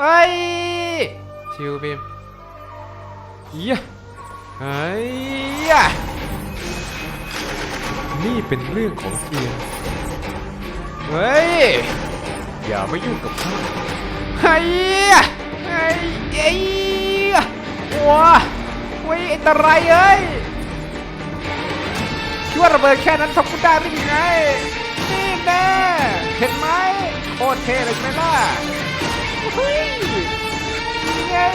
เฮ้ย ชิวบีมเฮียเฮ้ยยะนี่เป็นเรื่องของเอียนเฮ้ย อย่ามายุ่งกับข้าเฮ้ยเฮ้ยเอ้ยว้าเฮ้ยอันตรายเอ้ยคิดว่าระเบิดแค่นั้นทำกูได้ไม่ยังไงนี่แน่เห็นไหมโคตรเท่เลยใช่ไหมล่ะ เฮ้ยเย้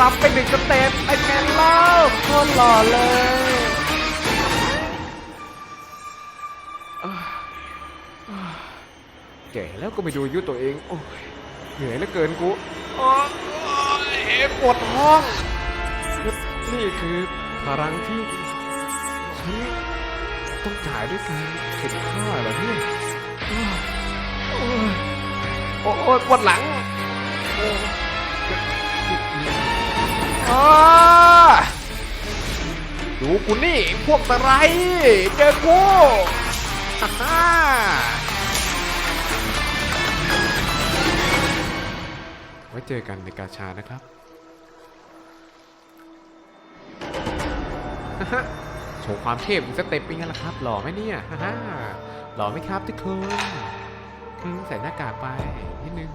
รับไปหนึ่งสเต็ปไอ้แมนเล่าโคตรหล่อเลยแก่แล้วก็ไม่ดูยุตัวเอง โอ้ยเหนื่อยเหลือเกินกูโอ้ยปวดท้อง นี่คือพลังที่ฉัน ต้องจ่ายด้วยการเข็นฆ่าเหรอเนี่ยโอ้ยโอ้ยโอ้ยปวดหลังโอ้ยอ้าดูกูนี่พวกตะไร เจอกูฮ่าฮ่าไว้เจอกันในกาชานะครับฮ่าฮ่าโช ว์ความเทพอีกสเต็ปเป็นไงล่ะครับ หล่อไหมเนี่ยฮ่าฮ่าหล่อไหมครับทุกคนใส่หน้ากากไปนิดนึง